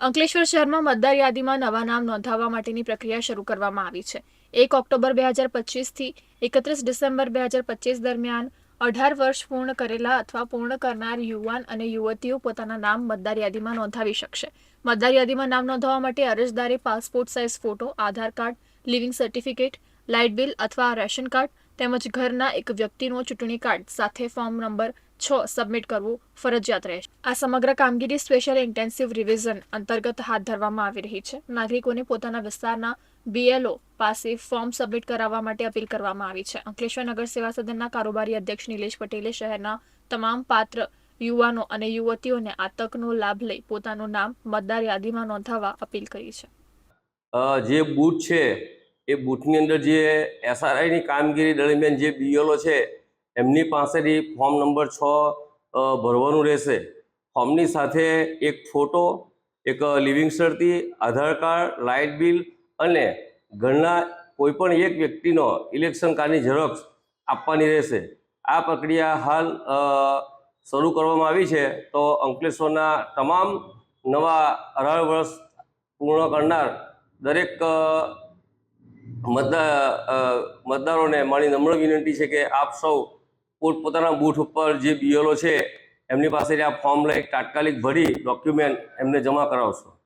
અંકલેશ્વર શહેરમાં મતદાર યાદીમાં નવા નામ નોંધાવવા માટેની પ્રક્રિયા શરૂ કરવામાં આવી છે. એક ઓક્ટોબર બે હજાર પચીસથી એકત્રીસ ડિસેમ્બર બે હજાર પચીસ દરમિયાન અઢાર વર્ષ પૂર્ણ કરેલા અથવા પૂર્ણ કરનાર યુવાન અને યુવતીઓ પોતાના નામ મતદાર યાદીમાં નોંધાવી શકશે. મતદાર યાદીમાં નામ નોંધાવવા માટે અરજદારે passport size photo, Aadhaar card, living certificate, light bill અથવા રેશન કાર્ડ તેમજ ઘરના એક વ્યક્તિનો ચૂંટણી કાર્ડ સાથે ફોર્મ નંબર છ સબમિટ કરવું ફરજિયાત રહેશે. આ સમગ્ર કામગીરી સ્પેશિયલ ઇન્ટેન્સિવ રિવિઝન અંતર્ગત હાથ ધરવામાં આવી રહી છે. નાગરિકોને પોતાના વિસ્તારના બીએલઓ પાસે ફોર્મ સબમિટ કરાવવા માટે અપીલ કરવામાં આવી છે. અંકલેશ્વર નગર સેવા સદનના કારોબારી અધ્યક્ષ નિલેશ પટેલે શહેરના તમામ પાત્ર યુવાનો અને યુવતીઓને આ તકનો લાભ લઈ પોતાનું નામ, મતદાર યાદીમાં નોંધાવવા અપીલ કરી છે. જે બૂથ છે, એ બૂથની અંદર જે એસઆરઆઈની કામગીરી દરમિયાન જે બીએલઓ છે એમની પાસેથી ફોર્મ નંબર છ ભરવાનું રહેશે. ફોર્મની સાથે એક ફોટો, એક living certi Aadhaar card, light bill અને ઘરના કોઈપણ એક વ્યક્તિનો ઇલેક્શન કાર્ડની ઝેરોક્ષ આપવાની રહેશે. આ પ્રક્રિયા હાલ શરૂ કરવામાં આવી છે. તો અંકલેશ્વરના તમામ નવા અઢાર વર્ષ પૂર્ણ કરનાર દરેક મતદાર મતદારોને મારી નમ્ર વિનંતી છે કે આપ સૌ પોતપોતાના બૂથ ઉપર જે બીએલઓ છે, એમની પાસેથી આ ફોર્મ લઈ તાત્કાલિક ભરી ડોક્યુમેન્ટ એમને જમા કરાવશો.